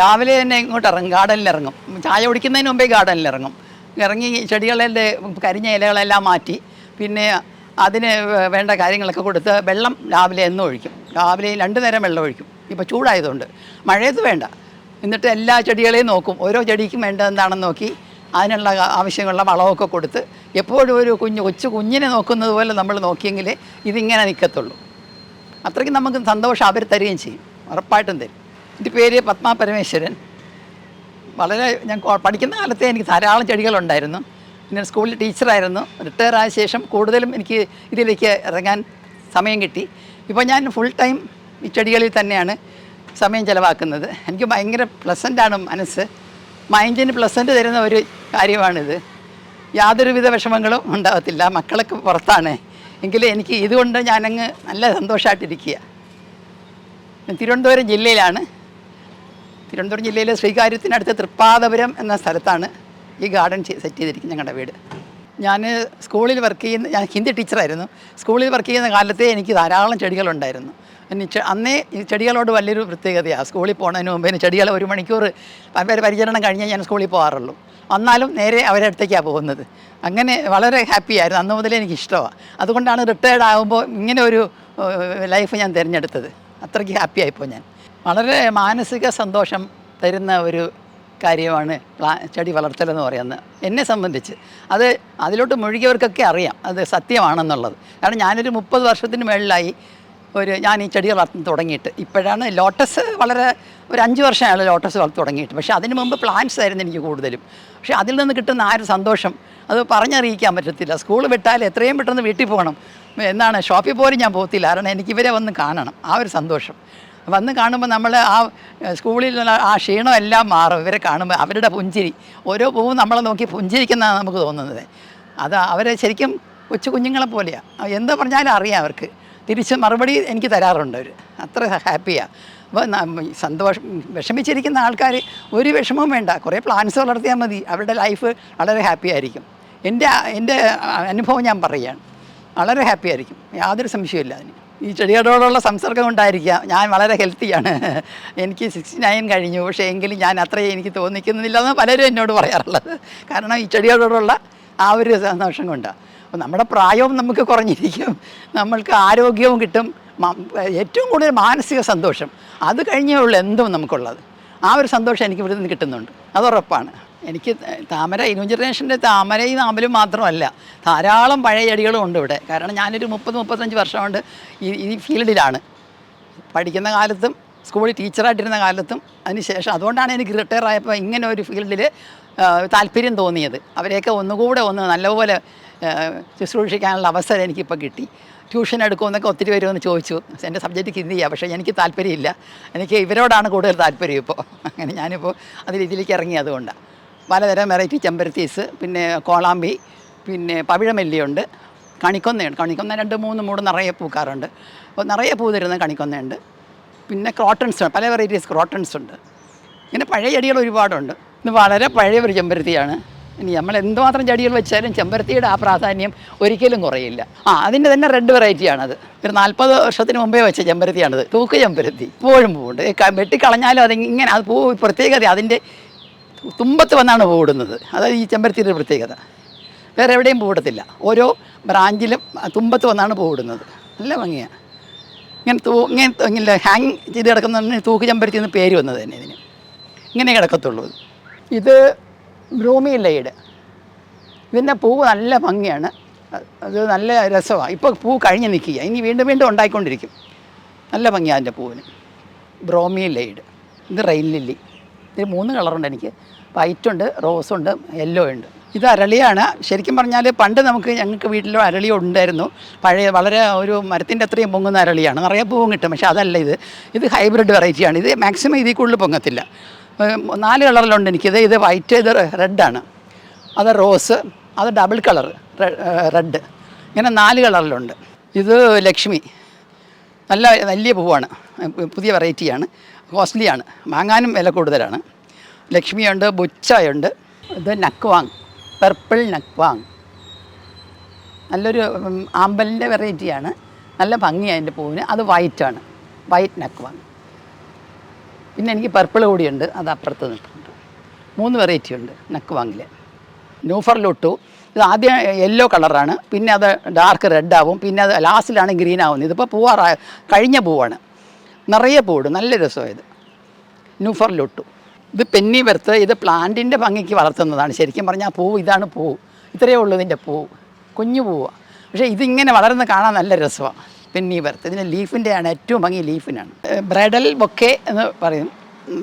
രാവിലെ തന്നെ ഇങ്ങോട്ട് ഇറങ്ങും ഗാർഡനിൽ ഇറങ്ങും. ചായ കുടിക്കുന്നതിന് മുമ്പേ ഗാർഡനിൽ ഇറങ്ങും. ഇറങ്ങി ചെടികളുടെ കരിഞ്ഞ ഇലകളെല്ലാം മാറ്റി പിന്നെ അതിന് വേണ്ട കാര്യങ്ങളൊക്കെ കൊടുത്ത് വെള്ളം രാവിലെ എന്നും ഒഴിക്കും. രാവിലെ രണ്ട് നേരം വെള്ളം ഒഴിക്കും. ഇപ്പോൾ ചൂടായതുകൊണ്ട്. മഴയത്ത് വേണ്ട. എന്നിട്ട് എല്ലാ ചെടികളെയും നോക്കും. ഓരോ ചെടിക്കും വേണ്ടത് എന്താണെന്ന് നോക്കി അതിനുള്ള ആവശ്യമുള്ള വളമൊക്കെ കൊടുത്ത് എപ്പോഴും ഒരു കുഞ്ഞ് കൊച്ചു കുഞ്ഞിനെ നോക്കുന്നത് പോലെ നമ്മൾ നോക്കിയെങ്കിലേ ഇതിങ്ങനെ നിൽക്കത്തുള്ളൂ അത്രയ്ക്ക് നമുക്ക് സന്തോഷം അവർ തരികയും ചെയ്യും. ഉറപ്പായിട്ടും തരും. എന്റെ പേര് പത്മ പരമേശ്വരൻ. വളരെ ഞാൻ പഠിക്കുന്ന കാലത്തെ എനിക്ക് ധാരാളം ചെടികളുണ്ടായിരുന്നു. ഞാൻ സ്കൂളിൽ ടീച്ചറായിരുന്നു. റിട്ടയർ ആയ ശേഷം കൂടുതലും എനിക്ക് ഇതിലേക്ക് ഇറങ്ങാൻ സമയം കിട്ടി. ഇപ്പോൾ ഞാൻ ഫുൾ ടൈം ഈ ചെടികളിൽ തന്നെയാണ് സമയം ചിലവാക്കുന്നത്. എനിക്ക് ഭയങ്കര പ്ലസന്റാണ് മനസ്സ്. മൈൻഡിന് പ്ലസന്റ് തരുന്ന ഒരു കാര്യമാണിത്. യാതൊരുവിധ വിഷമങ്ങളും ഉണ്ടാകത്തില്ല. മക്കളൊക്കെ പുറത്താണ്. എങ്കിലും എനിക്ക് ഇതുകൊണ്ട് ഞാനങ്ങ് നല്ല സന്തോഷമായിട്ടിരിക്കുക തിരുവനന്തപുരം ജില്ലയിലാണ്. തിരുവനന്തപുരം ജില്ലയിലെ ശ്രീകാര്യത്തിനടുത്ത് തൃപ്പാദപുരം എന്ന സ്ഥലത്താണ് ഈ ഗാർഡൻ സെറ്റ് ചെയ്തിരിക്കുന്നത് ഞങ്ങളുടെ വീട്. ഞാൻ സ്കൂളിൽ വർക്ക് ചെയ്യുന്ന ഞാൻ ഹിന്ദി ടീച്ചറായിരുന്നു സ്കൂളിൽ വർക്ക് ചെയ്യുന്ന കാലത്തേ എനിക്ക് ധാരാളം ചെടികളുണ്ടായിരുന്നു. ചെ- അന്നേ ഈ ചെടികളോട് വലിയൊരു പ്രത്യേകതയാണ് സ്കൂളിൽ പോകുന്നതിന് മുമ്പ് ഇനി ചെടികൾ ഒരു മണിക്കൂർ പരിചരണം കഴിഞ്ഞാൽ ഞാൻ സ്കൂളിൽ പോകാറുള്ളൂ. വന്നാലും നേരെ അവരുടെ അടുത്തേക്കാണ് പോകുന്നത്. അങ്ങനെ വളരെ ഹാപ്പി ആയിരുന്നു. അന്ന് മുതലേ എനിക്ക് ഇഷ്ടമാണ് അതുകൊണ്ടാണ് റിട്ടയർഡ് ആകുമ്പോൾ ഇങ്ങനെ ഒരു ലൈഫ് ഞാൻ തിരഞ്ഞെടുത്തത്. അത്രയ്ക്ക് ഹാപ്പി ആയിപ്പോൾ ഞാൻ. വളരെ മാനസിക സന്തോഷം തരുന്ന ഒരു കാര്യമാണ് ചെടി വളർത്തലെന്ന് പറയുന്നത്. എന്നെ സംബന്ധിച്ച് അത് അതിലോട്ട് മുഴുകിയവർക്കൊക്കെ അറിയാം. അത് സത്യമാണെന്നുള്ളത്. കാരണം ഞാനൊരു മുപ്പത് വർഷത്തിന് മുകളിലായി ഒരു ഞാൻ ഈ ചെടി വളർത്തുന്നത് തുടങ്ങിയിട്ട്. ഇപ്പോഴാണ് ലോട്ടസ് വളരെ ഒരു അഞ്ച് വർഷമാണ് ലോട്ടസ് വളർത്തി തുടങ്ങിയിട്ട്. പക്ഷേ അതിന് മുമ്പ് പ്ലാന്റ്സ് ആയിരുന്നു എനിക്ക് കൂടുതലും. പക്ഷേ അതിൽ നിന്ന് കിട്ടുന്ന ആ ഒരു സന്തോഷം അത് പറഞ്ഞറിയിക്കാൻ പറ്റത്തില്ല. സ്കൂൾ വിട്ടാൽ എത്രയും പെട്ടെന്ന് വീട്ടിൽ പോകണം. എന്നാണ് ഷോപ്പിൽ പോലും ഞാൻ പോകത്തില്ല. കാരണം എനിക്കിവരെ വന്ന് കാണണം. ആ ഒരു സന്തോഷം. വന്ന് കാണുമ്പോൾ നമ്മൾ ആ സ്കൂളിലുള്ള ആ ക്ഷീണം എല്ലാം മാറും. ഇവരെ കാണുമ്പോൾ അവരുടെ പുഞ്ചിരി. ഓരോ പൂവും നമ്മളെ നോക്കി പുഞ്ചിരിക്കുന്നതാണ് നമുക്ക് തോന്നുന്നത്. അത് അവരെ ശരിക്കും കൊച്ചു കുഞ്ഞുങ്ങളെ പോലെയാണ് എന്ത് പറഞ്ഞാലും അറിയാം അവർക്ക്. തിരിച്ച് മറുപടി എനിക്ക് തരാറുണ്ട് അവർ അത്ര ഹാപ്പിയാണ് അപ്പോൾ സന്തോഷം വിഷമിച്ചിരിക്കുന്ന ആൾക്കാർ ഒരു വിഷമവും വേണ്ട. കുറേ പ്ലാൻസ് വളർത്തിയാൽ മതി. അവരുടെ ലൈഫ് വളരെ ഹാപ്പി ആയിരിക്കും. എന്റെ എന്റെ അനുഭവം ഞാൻ പറയുകയാണ്. വളരെ ഹാപ്പി ആയിരിക്കും. യാതൊരു സംശയമില്ല അതിന്. ഈ ചെടികളോടുള്ള സംസർഗം ഉണ്ടായിരിക്കാം. ഞാൻ വളരെ ഹെൽത്തിയാണ് എനിക്ക് സിക്സ്റ്റി നയൻ കഴിഞ്ഞു. പക്ഷേ എങ്കിലും ഞാൻ അത്രയും എനിക്ക് തോന്നിക്കുന്നില്ല എന്ന് പലരും എന്നോട് പറയാറുള്ളത്. കാരണം ഈ ചെടികളോടുള്ള ആ ഒരു സന്തോഷം കൊണ്ട്. അപ്പോൾ നമ്മുടെ പ്രായവും നമുക്ക് കുറഞ്ഞിരിക്കും. നമ്മൾക്ക് ആരോഗ്യവും കിട്ടും. ഏറ്റവും കൂടുതൽ മാനസിക സന്തോഷം. അത് കഴിഞ്ഞേ ഉള്ളൂ എന്തും നമുക്കുള്ളത്. ആ ഒരു സന്തോഷം എനിക്ക് ഇവിടെ നിന്ന് കിട്ടുന്നുണ്ട്. അത് ഉറപ്പാണ്. എനിക്ക് താമര ന്യൂ ജനറേഷന്റെ താമരയും നാമ്പലും മാത്രമല്ല ധാരാളം പഴയ ചെടികളും ഉണ്ട് ഇവിടെ. കാരണം ഞാനൊരു മുപ്പത് മുപ്പത്തഞ്ച് വർഷം കൊണ്ട് ഈ ഈ ഫീൽഡിലാണ്. പഠിക്കുന്ന കാലത്തും സ്കൂളിൽ ടീച്ചറായിട്ടിരുന്ന കാലത്തും അതിനുശേഷം അതുകൊണ്ടാണ് എനിക്ക് റിട്ടയർ ആയപ്പോൾ ഇങ്ങനെ ഒരു ഫീൽഡിൽ താല്പര്യം തോന്നിയത്. അവരെയൊക്കെ ഒന്നുകൂടെ ഒന്ന് നല്ലപോലെ ശുശ്രൂഷിക്കാനുള്ള അവസരം എനിക്കിപ്പോൾ കിട്ടി. ട്യൂഷൻ എടുക്കുമെന്നൊക്കെ ഒത്തിരി വരുമെന്ന് ചോദിച്ചു. എന്റെ സബ്ജക്റ്റ് ഹിന്ദിയാണ് പക്ഷേ എനിക്ക് താല്പര്യമില്ല. എനിക്ക് ഇവരോടാണ് കൂടുതൽ താല്പര്യം ഇപ്പോൾ അങ്ങനെ ഞാനിപ്പോൾ അതിൽ ഇതിലേക്ക് ഇറങ്ങി അതുകൊണ്ടാണ് പലതരം വെറൈറ്റി ചെമ്പരത്തീസ് പിന്നെ കോളാമ്പി പിന്നെ പവിഴമല്ലിയുണ്ട്. കണിക്കൊന്നയുണ്ട്. കണിക്കൊന്ന രണ്ട് മൂന്ന് മൂട് നിറയെ പൂക്കാറുണ്ട്. അപ്പോൾ നിറയെ പൂ തരുന്ന കണിക്കൊന്നയുണ്ട്. പിന്നെ ക്രോട്ടൺസ് പല വെറൈറ്റീസ് ക്രോട്ടൺസ് ഉണ്ട് ഇങ്ങനെ പഴയ ചെടികൾ ഒരുപാടുണ്ട്. ഇത് വളരെ പഴയ ഒരു ചെമ്പരത്തിയാണ്. ഇനി നമ്മൾ എന്തുമാത്രം ചെടികൾ വെച്ചാലും ചെമ്പരത്തിയുടെ ആ പ്രാധാന്യം ഒരിക്കലും കുറയില്ല. ആ അതിന്റെ തന്നെ റെഡ് വെറൈറ്റിയാണത്. ഒരു നാൽപ്പത് വർഷത്തിന് മുമ്പേ വെച്ച ചെമ്പരത്തിയാണത്. തൂക്ക് ചെമ്പരത്തി. ഇപ്പോഴും പൂവുണ്ട്. വെട്ടിക്കളഞ്ഞാലും അതിങ്ങനെ അത് പൂ പ്രത്യേകത അതിന്റെ തുമ്പത്ത് വന്നാണ് പൂവിടുന്നത് അതായത് ഈ ചെമ്പരത്തിയുടെ പ്രത്യേകത. വേറെ എവിടെയും പൂവിടത്തില്ല ഓരോ ബ്രാഞ്ചിലും തുമ്പത്ത് വന്നാണ് പൂവിടുന്നത് നല്ല ഭംഗിയാണ് ഇങ്ങനെ തൂ ഇങ്ങനെ ഇങ്ങനെ ഹാങ് ചെയ്ത് കിടക്കുന്ന തൂക്ക് ചെമ്പരത്തി എന്ന് പേര് വന്നത് തന്നെ ഇതിന്. ഇങ്ങനെ കിടക്കത്തുള്ളൂ ഇത്. ബ്രൂമി ലൈഡ് ഇതിന്റെ പൂവ് നല്ല ഭംഗിയാണ്. അത് നല്ല രസമാണ് ഇപ്പോൾ പൂ കഴിഞ്ഞ് നിൽക്കുക. ഇനി വീണ്ടും വീണ്ടും ഉണ്ടായിക്കൊണ്ടിരിക്കും. നല്ല ഭംഗിയാണ് അതിന്റെ പൂവിന്. ബ്രോമി ലൈഡ് ഇത് റെയിൽ ലില്ലി. ഇതിന് മൂന്ന് കളറുണ്ട് എനിക്ക്. വൈറ്റ് ഉണ്ട് റോസ് ഉണ്ട്. യെല്ലോ ഉണ്ട് ഇത് അരളിയാണ്. ശരിക്കും പറഞ്ഞാൽ പണ്ട് നമുക്ക് ഞങ്ങൾക്ക് വീട്ടിൽ അരളി ഉണ്ടായിരുന്നു. പഴയ വളരെ ഒരു മരത്തിന്റെ അത്രയും പൊങ്ങുന്ന അരളിയാണ്. നിറയെ പൂവും കിട്ടും പക്ഷേ അതല്ല ഇത്. ഇത് ഹൈബ്രിഡ് വെറൈറ്റിയാണ് ഇത് മാക്സിമം ഇതിൽ കൂടുതൽ പൊങ്ങത്തില്ല. നാല് കളറിലുണ്ട് എനിക്കിത് ഇത് വൈറ്റ് ഇത് റെഡാണ് അത് റോസ് അത് ഡബിൾ കളർ റെഡ് ഇങ്ങനെ നാല് കളറിലുണ്ട്. ഇത് ലക്ഷ്മി. നല്ല വലിയ പൂവാണ്. പുതിയ വെറൈറ്റിയാണ് കോസ്റ്റ്ലിയാണ് വാങ്ങാനും വില കൂടുതലാണ്. ലക്ഷ്മിയുണ്ട് ബുച്ചയുണ്ട്. ഇത് നക്വാങ് പെർപ്പിൾ നക്വാങ്. നല്ലൊരു ആമ്പലിന്റെ വെറൈറ്റിയാണ് നല്ല ഭംഗിയാണ് അതിന്റെ പൂവിന്. അത് വൈറ്റാണ് വൈറ്റ് നക്വാങ്. പിന്നെ എനിക്ക് പർപ്പിൾ കൂടിയുണ്ട്. അത് അപ്പുറത്ത് നിൽക്കുന്നുണ്ട് മൂന്ന് വെറൈറ്റി ഉണ്ട് നക്വാങ്ങിൽ ന്യൂഫർ ലൊട്ടു ഇത് ആദ്യം യെല്ലോ കളറാണ് പിന്നെ അത് ഡാർക്ക് റെഡ് ആവും. പിന്നെ അത് ലാസ്റ്റിലാണ് ഗ്രീൻ ആവുന്നത്. ഇതിപ്പോൾ പൂവാറ കഴിഞ്ഞ പൂവാണ്. നിറയെ പൂവിടും നല്ല രസമായത് ന്യൂഫർ ലൊട്ടു ഇത് പെന്നി വെറുത്ത് ഇത് പ്ലാന്റിന്റെ ഭംഗിക്ക് വളർത്തുന്നതാണ്. ശരിക്കും പറഞ്ഞാൽ പൂവ് ഇതാണ് പൂവ് ഇത്രയേ ഉള്ളൂ ഇതിന്റെ പൂവ് കുഞ്ഞു പൂവാണ് പക്ഷേ ഇതിങ്ങനെ വളർന്ന് കാണാൻ നല്ല രസമാണ് പെന്നി വെറുത്ത് ഇതിന്റെ ലീഫിന്റെയാണ് ഏറ്റവും ഭംഗി ലീഫിനാണ്. ബ്രൈഡൽ ബൊക്കെ എന്ന് പറയും.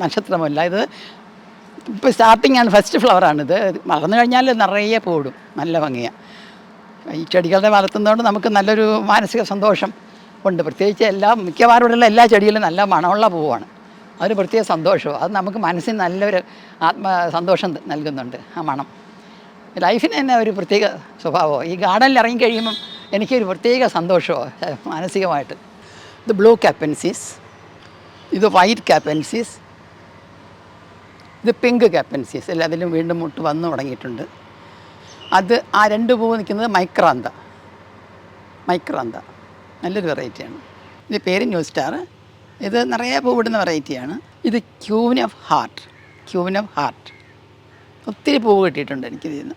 നക്ഷത്രമല്ല ഇത് ഇപ്പോൾ സ്റ്റാർട്ടിംഗ് ആണ് ഫസ്റ്റ് ഫ്ലവറാണിത് വളർന്നു കഴിഞ്ഞാൽ നിറയെ പൂടും നല്ല ഭംഗിയാണ് ഈ ചെടികളുടെ വളർത്തുന്നതുകൊണ്ട് നമുക്ക് നല്ലൊരു മാനസിക സന്തോഷം ഉണ്ട്. പ്രത്യേകിച്ച് എല്ലാ മിക്കവാറും ഇവിടെയുള്ള എല്ലാ ചെടികളും നല്ല മണമുള്ള പൂവാണ്. അതൊരു പ്രത്യേക സന്തോഷവും. അത് നമുക്ക് മനസ്സിന് നല്ലൊരു ആത്മ സന്തോഷം നൽകുന്നുണ്ട് ആ മണം. ലൈഫിന് തന്നെ ഒരു പ്രത്യേക സ്വഭാവമോ? ഈ ഗാർഡനിൽ ഇറങ്ങിക്കഴിയുമ്പം എനിക്കൊരു പ്രത്യേക സന്തോഷമോ? മാനസികമായിട്ട്. ഇത് ബ്ലൂ കാപ്പൻസീസ് ഇത് വൈറ്റ് കാപ്പൻസീസ് ഇത് പിങ്ക് കാപ്പൻസീസ് അല്ല അതിലും വീണ്ടും മുട്ട് വന്നു തുടങ്ങിയിട്ടുണ്ട്. അത് ആ രണ്ട് പൂവ് നിൽക്കുന്നത് മൈക്രാന്ത. മൈക്രാന്ത. നല്ലൊരു വെറൈറ്റിയാണ്. ഇതിന്റെ പേര് ന്യൂ സ്റ്റാർ. ഇത് നിറയെ പൂവിടുന്ന വെറൈറ്റിയാണ് ഇത് queen of heart queen of heart ഒത്തിരി പൂവ് കിട്ടിയിട്ടുണ്ട് എനിക്കിതിൽ നിന്ന്.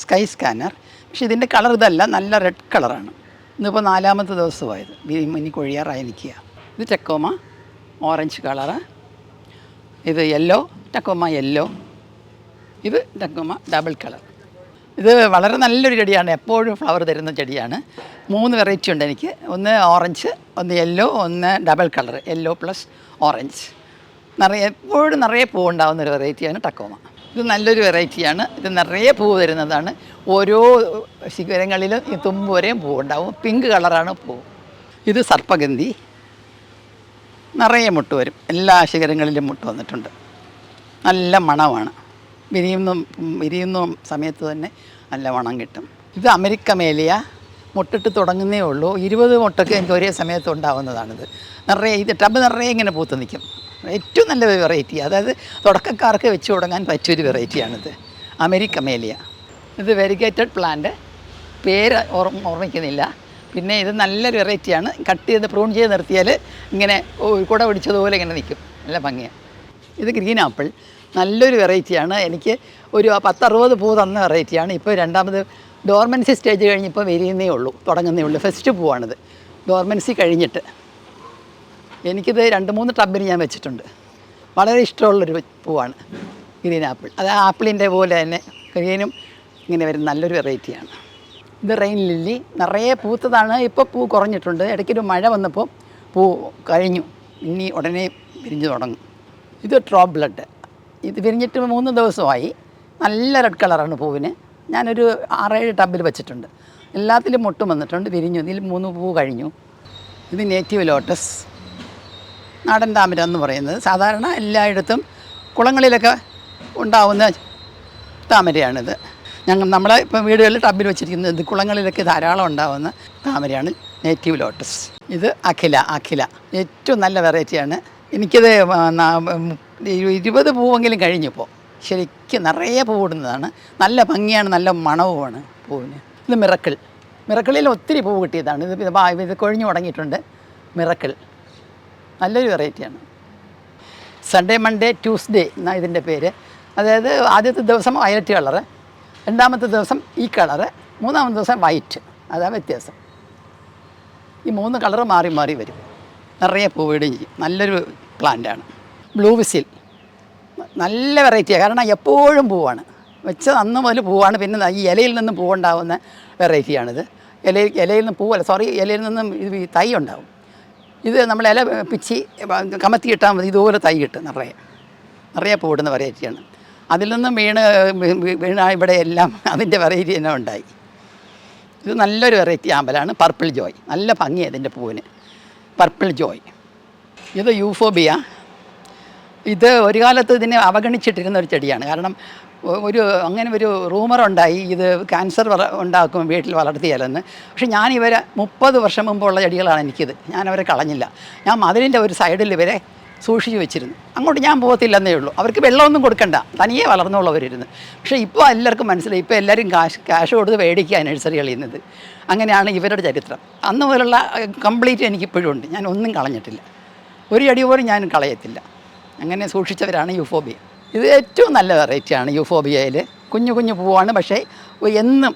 സ്കൈ സ്കാനർ പക്ഷേ ഇതിന്റെ കളർ ഇതല്ല നല്ല റെഡ് കളറാണ് ഇന്നിപ്പോൾ നാലാമത്തെ ദിവസമായത്. ഇനി കൊഴിയാറായി നിൽക്കുക. ഇത് ടെക്കോമ ഓറഞ്ച് കളറ് ഇത് യെല്ലോ ടെക്കോമ യെല്ലോ ഇത് ടക്കോമ ഡബിൾ കളർ ഇത് വളരെ നല്ലൊരു ചെടിയാണ്. എപ്പോഴും ഫ്ലവർ തരുന്ന ചെടിയാണ്. മൂന്ന് വെറൈറ്റി ഉണ്ട് എനിക്ക്. ഒന്ന് ഓറഞ്ച് ഒന്ന് യെല്ലോ ഒന്ന് double colour yellow plus orange നിറയെ എപ്പോഴും നിറയെ പൂ ഉണ്ടാകുന്ന ഒരു വെറൈറ്റിയാണ് ടക്കോമ ഇത് നല്ലൊരു വെറൈറ്റിയാണ് ഇത് നിറയെ പൂ വരുന്നതാണ്. ഓരോ ശിഖരങ്ങളിലും ഈ തുമ്പ് വരെയും പൂ ഉണ്ടാവും. പിങ്ക് കളറാണ് പൂ. ഇത് സർപ്പഗന്ധി. നിറയെ മുട്ട് വരും. എല്ലാ ശിഖരങ്ങളിലും മുട്ട് വന്നിട്ടുണ്ട്. നല്ല മണമാണ്. വിരിയുന്ന വിരിയുന്ന സമയത്ത് തന്നെ നല്ല മണം കിട്ടും. ഇത് അമേരിക്ക മേലിയ മുട്ടിട്ട് തുടങ്ങുന്നേ ഉള്ളൂ. ഇരുപത് മുട്ടൊക്കെ എനിക്ക് ഒരേ സമയത്ത് ഉണ്ടാവുന്നതാണിത്. നിറയെ ഇത് ടബ് നിറയെ ഇങ്ങനെ പൂത്ത് നിൽക്കും. ഏറ്റവും നല്ല വെറൈറ്റി അതായത് തുടക്കക്കാർക്ക് വെച്ച് തുടങ്ങാൻ പറ്റിയൊരു വെറൈറ്റിയാണിത് അമേരിക്ക മേലിയ ഇത് വെരിഗേറ്റഡ് പ്ലാന്റ് പേര് ഓർമ്മ ഓർമ്മിക്കുന്നില്ല. പിന്നെ ഇത് നല്ലൊരു വെറൈറ്റിയാണ് കട്ട് ചെയ്ത് പ്രൂൺ ചെയ്ത് നിർത്തിയാൽ ഇങ്ങനെ കുട പിടിച്ചതുപോലെ ഇങ്ങനെ നിൽക്കും. നല്ല ഭംഗിയാണ് ഇത് ഗ്രീൻ ആപ്പിൾ നല്ലൊരു വെറൈറ്റിയാണ് എനിക്ക് ഒരു പത്തറുപത് പൂ തന്ന വെറൈറ്റിയാണ് ഇപ്പോൾ രണ്ടാമത് ഡോർമൻസി സ്റ്റേജ് കഴിഞ്ഞിപ്പോൾ വരികയെന്നേ ഉള്ളൂ തുടങ്ങുന്നേ ഉള്ളൂ. ഫസ്റ്റ് പൂവാണിത്. ഡോർമൻസി കഴിഞ്ഞിട്ട് എനിക്കിത് രണ്ട് മൂന്ന് ടബിന് ഞാൻ വെച്ചിട്ടുണ്ട്. വളരെ ഇഷ്ടമുള്ളൊരു പൂവാണ് ഗ്രീൻ ആപ്പിൾ. അത് ആപ്പിളിന്റെ പോലെ തന്നെ ഗ്രീനും ഇങ്ങനെ വരുന്ന നല്ലൊരു വെറൈറ്റിയാണ്. ഇത് റെയിൻ ലില്ലി നിറയെ പൂത്തതാണ്. ഇപ്പോൾ പൂ കുറഞ്ഞിട്ടുണ്ട്. ഇടയ്ക്കൊരു മഴ വന്നപ്പോൾ പൂ കഴിഞ്ഞു. ഇനി ഉടനെ വിരിഞ്ഞു തുടങ്ങും. ഇത് ട്രോപ്പ് ബ്ലഡ്. ഇത് വിരിഞ്ഞിട്ട് മൂന്ന് ദിവസമായി. നല്ല റെഡ് കളറാണ് പൂവിന്. ഞാനൊരു ആറേഴ് ടബിൽ വെച്ചിട്ടുണ്ട്. എല്ലാത്തിലും മുട്ടും വന്നിട്ടുണ്ട്. വിരിഞ്ഞു. ഇതിൽ മൂന്ന് പൂ കഴിഞ്ഞു. ഇത് നേറ്റീവ് ലോട്ടസ് നാടൻ താമര എന്ന് പറയുന്നത്. സാധാരണ എല്ലായിടത്തും കുളങ്ങളിലൊക്കെ ഉണ്ടാവുന്ന താമരയാണിത്. ഞങ്ങൾ നമ്മളെ ഇപ്പം വീടുകളിൽ ടബിൽ വെച്ചിരിക്കുന്നത് ഇത് കുളങ്ങളിലൊക്കെ ധാരാളം ഉണ്ടാവുന്ന താമരയാണ് നേറ്റീവ് ലോട്ടസ് ഇത് അഖില അഖില. ഏറ്റവും നല്ല വെറൈറ്റിയാണ് എനിക്കത് ഇരുപത് പൂവെങ്കിലും കഴിഞ്ഞിപ്പോൾ ശരിക്കും നിറയെ പൂവിടുന്നതാണ് നല്ല ഭംഗിയാണ് നല്ല മണവുമാണ് പൂവിന്. ഇത് മിറക്കിൾ. മിറക്കിളിൽ ഒത്തിരി പൂവ് കിട്ടിയതാണ്. ഇത് ഇത് ഇത് കൊഴിഞ്ഞു തുടങ്ങിയിട്ടുണ്ട് മിറക്കിൾ. നല്ലൊരു വെറൈറ്റിയാണ് സൺഡേ മൺഡേ ട്യൂസ്ഡേ എന്നാണ് ഇതിന്റെ പേര്. അതായത് ആദ്യത്തെ ദിവസം വയലറ്റ് കളറ് രണ്ടാമത്തെ ദിവസം ഈ കളറ് മൂന്നാമത്തെ ദിവസം വൈറ്റ്. അതാണ് വ്യത്യാസം. ഈ മൂന്ന് കളറ് മാറി മാറി വരും. നിറയെ പൂവിടുകയും ചെയ്യും. നല്ലൊരു പ്ലാന്റാണ് ബ്ലൂ വിസിൽ നല്ല വെറൈറ്റിയാണ് കാരണം എപ്പോഴും പൂവാണ്. വെച്ചത് അന്ന് മുതൽ പൂവാണ്. പിന്നെ ഈ ഇലയിൽ നിന്നും പൂവുണ്ടാവുന്ന വെറൈറ്റിയാണിത്. ഇലയിൽ ഇലയിൽ നിന്ന് പൂവല്ല സോറി ഇലയിൽ നിന്നും ഇത് തൈ ഉണ്ടാവും. ഇത് നമ്മൾ ഇല പിച്ചി കമത്തി ഇട്ടാൽ മതി. ഇതുപോലെ തൈ കിട്ടും നിറയെ. നിറയെ പൂവിടുന്ന വെറൈറ്റിയാണ്. അതിൽ നിന്നും വീണ് വീണ ഇവിടെ എല്ലാം അതിന്റെ വെറൈറ്റി തന്നെ ഉണ്ടായി. ഇത് നല്ലൊരു വെറൈറ്റി ആമ്പലാണ്. പർപ്പിൾ ജോയ്. നല്ല ഭംഗിയാണ് ഇതിന്റെ പൂവിന്. Purple joy. ഇത് യൂഫോബിയ. ഇത് ഒരു കാലത്ത് ഇതിനെ അവഗണിച്ചിട്ടിരുന്ന ഒരു ചെടിയാണ്. കാരണം ഒരു അങ്ങനെ ഒരു റൂമർ ഉണ്ടായി ഇത് ക്യാൻസർ ഉണ്ടാക്കും വീട്ടിൽ വളർത്തിയാലെന്ന്. പക്ഷേ ഞാൻ ഇവരെ മുപ്പത് വർഷം മുമ്പുള്ള ചെടികളാണ് എനിക്കിത്. ഞാൻ അവരെ കളഞ്ഞില്ല. ഞാൻ മതിലിന്റെ ഒരു സൈഡിൽ ഇവരെ സൂക്ഷിച്ചു വെച്ചിരുന്നു. അങ്ങോട്ട് ഞാൻ പോകത്തില്ലെന്നേ ഉള്ളൂ. അവർക്ക് വെള്ളമൊന്നും കൊടുക്കണ്ട. തനിയെ വളർന്നുള്ളവരിരുന്ന് പക്ഷേ ഇപ്പോൾ എല്ലാവർക്കും മനസ്സിലായി. ഇപ്പോൾ എല്ലാവരും കാശ് ക്യാഷ് കൊടുത്ത് മേടിക്കുക നഴ്സറികളിൽ നിന്നത് അങ്ങനെയാണ് ഇവരുടെ ചരിത്രം. അന്ന് മുതലുള്ള കംപ്ലീറ്റ് എനിക്കിപ്പോഴും ഉണ്ട്. ഞാൻ ഒന്നും കളഞ്ഞിട്ടില്ല. ഒരു ചെടി പോലും ഞാൻ കളയത്തില്ല. അങ്ങനെ സൂക്ഷിച്ചവരാണ് യൂഫോബിയ ഇത് ഏറ്റവും നല്ല വെറൈറ്റിയാണ് യൂഫോബിയയിൽ. കുഞ്ഞു കുഞ്ഞു പൂവാണ് പക്ഷേ എന്നും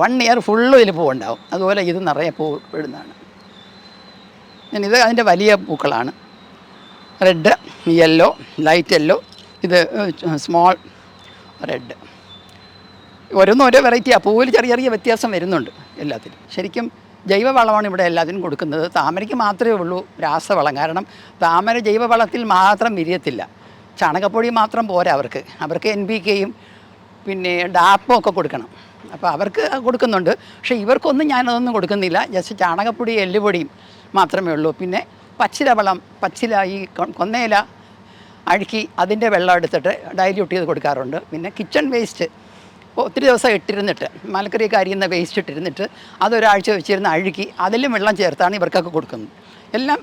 വൺ ഇയർ ഫുള്ളും ഇതിൽ പൂവുണ്ടാവും. അതുപോലെ ഇത് നിറയെ പൂ ഇടുന്നതാണ് ഞാൻ ഇത് അതിന്റെ വലിയ പൂക്കളാണ്. റെഡ് യെല്ലോ ലൈറ്റ് യെല്ലോ ഇത് സ്മോൾ റെഡ് ഓരോന്നും ഓരോ വെറൈറ്റിയാണ് പൂവിൽ ചെറിയ ചെറിയ വ്യത്യാസം വരുന്നുണ്ട് എല്ലാത്തിലും. ശരിക്കും ജൈവവളമാണ് ഇവിടെ എല്ലാത്തിനും കൊടുക്കുന്നത്. താമരയ്ക്ക് മാത്രമേ ഉള്ളൂ രാസവളം. കാരണം താമര ജൈവവളത്തിൽ മാത്രം വിരിയത്തില്ല. ചാണകപ്പൊടി മാത്രം പോരാ അവർക്ക്. അവർക്ക് എൻ പി കെയും പിന്നെ ഡാപ്പും ഒക്കെ കൊടുക്കണം. അപ്പോൾ അവർക്ക് കൊടുക്കുന്നുണ്ട്. പക്ഷേ ഇവർക്കൊന്നും ഞാനതൊന്നും കൊടുക്കുന്നില്ല. ജസ്റ്റ് ചാണകപ്പൊടി എല്ലുപൊടിയും മാത്രമേ ഉള്ളൂ. പിന്നെ പച്ചില വളം പച്ചില ഈ കൊന്നയില അഴുക്കി അതിന്റെ വെള്ളം എടുത്തിട്ട് ഡൈല്യൂട്ട് ചെയ്ത് കൊടുക്കാറുണ്ട്. പിന്നെ കിച്ചൺ വേസ്റ്റ് ഒത്തിരി ദിവസം ഇട്ടിരുന്നിട്ട് മലക്കറിയൊക്കെ അരിയുന്ന വേസ്റ്റ് ഇട്ടിരുന്നിട്ട് അതൊരാഴ്ച വെച്ചിരുന്ന് അഴുക്കി അതിലും വെള്ളം ചേർത്താണ് ഇവർക്കൊക്കെ കൊടുക്കുന്നത്. എല്ലാം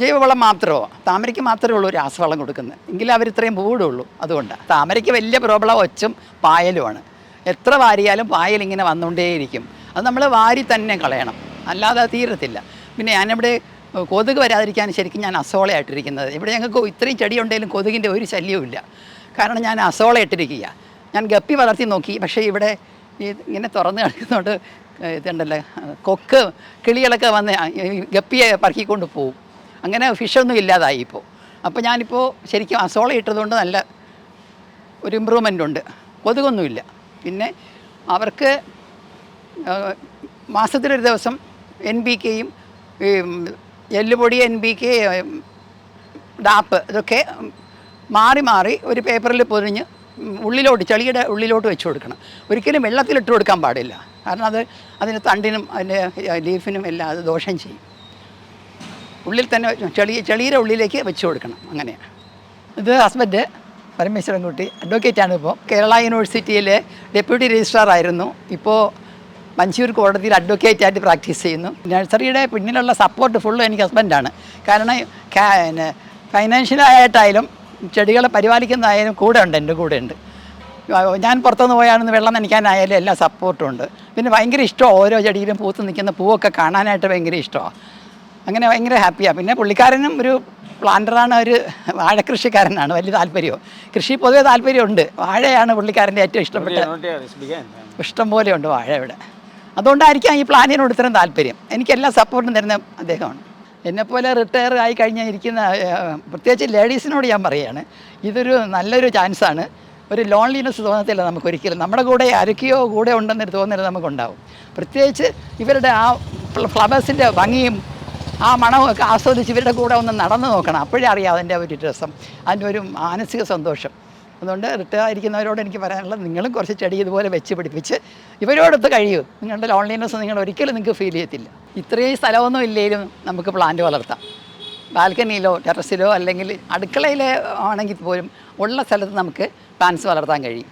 ജൈവവളം മാത്രമോ താമരയ്ക്ക് മാത്രമേ ഉള്ളൂ രാസവളം കൊടുക്കുന്നത്. എങ്കിലും അവർ ഇത്രയും പൂടുള്ളൂ അതുകൊണ്ടാണ് താമരയ്ക്ക് വലിയ പ്രോബ്ലം ഒച്ചും പായലുമാണ് എത്ര വാരിയാലും പായൽ ഇങ്ങനെ വന്നുകൊണ്ടേയിരിക്കും. അത് നമ്മൾ വാരി തന്നെ കളയണം. അല്ലാതെ തീരത്തില്ല. പിന്നെ ഞാനിവിടെ കൊതുക് വരാതിരിക്കാൻ ശരിക്കും ഞാൻ അസോളയായിട്ടിരിക്കുന്നത്. ഇവിടെ ഞങ്ങൾക്ക് ഇത്രയും ചെടി ഉണ്ടെങ്കിലും കൊതുകിന്റെ ഒരു ശല്യവും കാരണം ഞാൻ അസോള ഇട്ടിരിക്കുക ഞാൻ ഗപ്പി വളർത്തി നോക്കി. പക്ഷേ ഇവിടെ ഈ ഇങ്ങനെ തുറന്ന് കിടക്കുന്നതുകൊണ്ട് ഇതുണ്ടല്ലോ? കൊക്ക് കിളികളൊക്കെ വന്ന് ഗപ്പിയെ പറക്കിക്കൊണ്ട് പോവും. അങ്ങനെ ഫിഷൊന്നും ഇല്ലാതായി ഇപ്പോൾ അപ്പോൾ ഞാനിപ്പോൾ ശരിക്കും അസോള ഇട്ടതുകൊണ്ട് നല്ല ഒരു ഇമ്പ്രൂവ്മെന്റ് ഉണ്ട് കൊതുകൊന്നുമില്ല. പിന്നെ അവർക്ക് മാസത്തിലൊരു ദിവസം എൻ ബി കെയും എല്ലുപൊടി എൻ ബി കെ ഡാപ്പ് ഇതൊക്കെ മാറി മാറി ഒരു പേപ്പറിൽ പൊതിഞ്ഞ് ഉള്ളിലോട്ട് ചെളിയുടെ ഉള്ളിലോട്ട് വെച്ച് കൊടുക്കണം. ഒരിക്കലും വെള്ളത്തിലിട്ട് കൊടുക്കാൻ പാടില്ല. കാരണം അത് അതിന് തണ്ടിനും അതിന്റെ ലീഫിനും എല്ലാം അത് ദോഷം ചെയ്യും. ഉള്ളിൽ തന്നെ ചെളി ചെളിയുടെ ഉള്ളിലേക്ക് വെച്ച് കൊടുക്കണം. അങ്ങനെയാണ് ഇത് ഹസ്ബൻഡ് പരമേശ്വരൻകുട്ടി അഡ്വക്കേറ്റാണ് ഇപ്പോൾ കേരള യൂണിവേഴ്സിറ്റിയിലെ ഡെപ്യൂട്ടി രജിസ്ട്രാർ ആയിരുന്നു. ഇപ്പോൾ മഞ്ചൂർ കോടതിയിൽ അഡ്വക്കേറ്റ് ആയിട്ട് പ്രാക്ടീസ് ചെയ്യുന്നു. നഴ്സറിയുടെ പിന്നിലുള്ള സപ്പോർട്ട് ഫുള്ള് എനിക്ക് ഹസ്ബൻഡാണ് കാരണം ഫൈനാൻഷ്യലായിട്ടായാലും ചെടികളെ പരിപാലിക്കുന്നതായാലും കൂടെ ഉണ്ട് എന്റെ കൂടെ ഉണ്ട് ഞാൻ പുറത്തുനിന്ന് പോയാണെന്ന് വെള്ളം നനയ്ക്കാനായാലും എല്ലാ സപ്പോർട്ടും ഉണ്ട് പിന്നെ ഭയങ്കര ഇഷ്ടമാണ് ഓരോ ചെടിയിലും പൂത്ത് നിൽക്കുന്ന പൂവൊക്കെ കാണാനായിട്ട് ഭയങ്കര ഇഷ്ടമാണ്. അങ്ങനെ ഭയങ്കര ഹാപ്പിയാണ്. പിന്നെ പുള്ളിക്കാരനും ഒരു പ്ലാന്ററാണ് ഒരു വാഴക്കൃഷിക്കാരനാണ് വലിയ താല്പര്യവും. കൃഷി പൊതുവെ താല്പര്യമുണ്ട്. വാഴയാണ് പുള്ളിക്കാരന്റെ ഏറ്റവും ഇഷ്ടപ്പെട്ട ഇഷ്ടം പോലെയുണ്ട് വാഴ ഇവിടെ. അതുകൊണ്ടായിരിക്കാം ഈ പ്ലാനിനോട് ഇത്രയും താല്പര്യം. എനിക്ക് എല്ലാ സപ്പോർട്ടും തരുന്ന അദ്ദേഹമാണ്. എന്നെപ്പോലെ റിട്ടയർ ആയി കഴിഞ്ഞാൽ ഇരിക്കുന്ന പ്രത്യേകിച്ച് ലേഡീസിനോട് ഞാൻ പറയുകയാണ് ഇതൊരു നല്ലൊരു ചാൻസാണ് ഒരു ലോൺലിനെസ് തോന്നത്തില്ല നമുക്ക് ഒരിക്കലും. നമ്മുടെ കൂടെ അരക്കിയോ കൂടെ ഉണ്ടെന്നൊരു തോന്നൽ നമുക്കുണ്ടാവും. പ്രത്യേകിച്ച് ഇവരുടെ ആ ഫ്ലവേഴ്സിന്റെ ഭംഗിയും ആ മണമൊക്കെ ആസ്വദിച്ച് ഇവരുടെ കൂടെ ഒന്ന് നടന്നു നോക്കണം. അപ്പോഴേ അറിയാം അതിന്റെ ഒരു രസം അതിന്റെ ഒരു മാനസിക സന്തോഷം. അതുകൊണ്ട് റിട്ടയർ ആയിരിക്കുന്നവരോട് എനിക്ക് പറയാനുള്ളത് നിങ്ങളും കുറച്ച് ചെടി ഇതുപോലെ വെച്ച് പിടിപ്പിച്ച് ഇവരോടൊത്ത് കഴിയൂ. നിങ്ങളുടെ ലോൺലിനെസ് നിങ്ങൾ ഒരിക്കലും നിങ്ങൾക്ക് ഫീൽ ചെയ്യത്തില്ല. ഇത്രയും സ്ഥലമൊന്നും ഇല്ലെങ്കിലും നമുക്ക് പ്ലാന്റ് വളർത്താം. ബാൽക്കണിയിലോ ടെറസിലോ അല്ലെങ്കിൽ അടുക്കളയിൽ ആണെങ്കിൽ പോലും ഉള്ള സ്ഥലത്ത് നമുക്ക് പ്ലാന്റ്സ് വളർത്താൻ കഴിയും.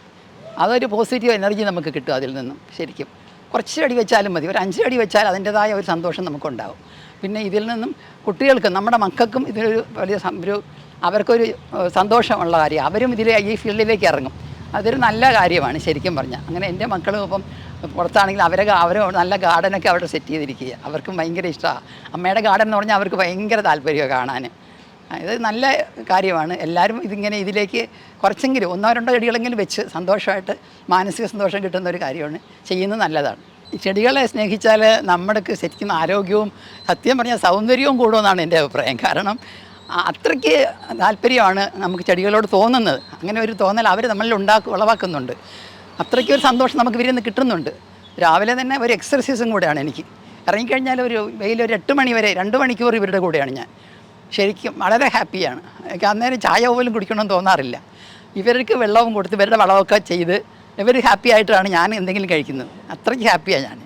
അതൊരു പോസിറ്റീവ് എനർജി നമുക്ക് കിട്ടും അതിൽ നിന്നും ശരിക്കും. കുറച്ച് അടി വെച്ചാലും മതി. ഒരു അഞ്ച് ചെടി വെച്ചാൽ അതിന്റെതായ ഒരു സന്തോഷം നമുക്കുണ്ടാവും. പിന്നെ ഇതിൽ നിന്നും കുട്ടികൾക്കും നമ്മുടെ മക്കൾക്കും ഇതിനൊരു വലിയ ഒരു അവർക്കൊരു സന്തോഷമുള്ള കാര്യം അവരും ഇതിൽ ഈ ഫീൽഡിലേക്ക് ഇറങ്ങും. അതൊരു നല്ല കാര്യമാണ് ശരിക്കും പറഞ്ഞാൽ അങ്ങനെ എന്റെ മക്കളും ഇപ്പം പുറത്താണെങ്കിൽ അവരെ അവർ നല്ല ഗാർഡനൊക്കെ അവിടെ സെറ്റ് ചെയ്തിരിക്കുക അവർക്കും ഭയങ്കര ഇഷ്ടമാണ് അമ്മയുടെ ഗാർഡൻ എന്ന് പറഞ്ഞാൽ അവർക്ക് ഭയങ്കര താല്പര്യമാണ് കാണാൻ ഇത് നല്ല കാര്യമാണ്. എല്ലാവരും ഇതിങ്ങനെ ഇതിലേക്ക് കുറച്ചെങ്കിലും ഒന്നോ രണ്ടോ ചെടികളെങ്കിലും വെച്ച് സന്തോഷമായിട്ട് മാനസിക സന്തോഷം കിട്ടുന്ന ഒരു കാര്യമാണ്. ചെയ്യുന്നത് നല്ലതാണ്. ചെടികളെ സ്നേഹിച്ചാൽ നമ്മുടെ ശരിക്കും ആരോഗ്യവും സത്യം പറഞ്ഞാൽ സൗന്ദര്യവും കൂടുമെന്നാണ് എന്റെ അഭിപ്രായം. കാരണം അത്രയ്ക്ക് താല്പര്യമാണ് നമുക്ക് ചെടികളോട് തോന്നുന്നത്. അങ്ങനെ ഒരു തോന്നൽ അവർ നമ്മളിൽ ഉണ്ടാക്കി ഉളവാക്കുന്നുണ്ട്. അത്രയ്ക്ക് ഒരു സന്തോഷം നമുക്ക് ഇവരിൽ നിന്ന് കിട്ടുന്നുണ്ട്. രാവിലെ തന്നെ ഒരു എക്സർസൈസും കൂടെയാണ് എനിക്ക്. ഇറങ്ങിക്കഴിഞ്ഞാൽ ഒരു വെയിൽ ഒരു എട്ട് മണി വരെ രണ്ട് മണിക്കൂർ ഇവരുടെ കൂടെയാണ് ഞാൻ. ശരിക്കും വളരെ ഹാപ്പിയാണ്. അന്നേരം ചായ പോലും കുടിക്കണമെന്ന് തോന്നാറില്ല. ഇവർക്ക് വെള്ളവും കൊടുത്ത് ഇവരുടെ വളമൊക്കെ ചെയ്ത് ഇവർ ഹാപ്പി ആയിട്ടാണ് ഞാൻ എന്തെങ്കിലും കഴിക്കുന്നത്. അത്രയ്ക്ക് ഹാപ്പിയാണ് ഞാൻ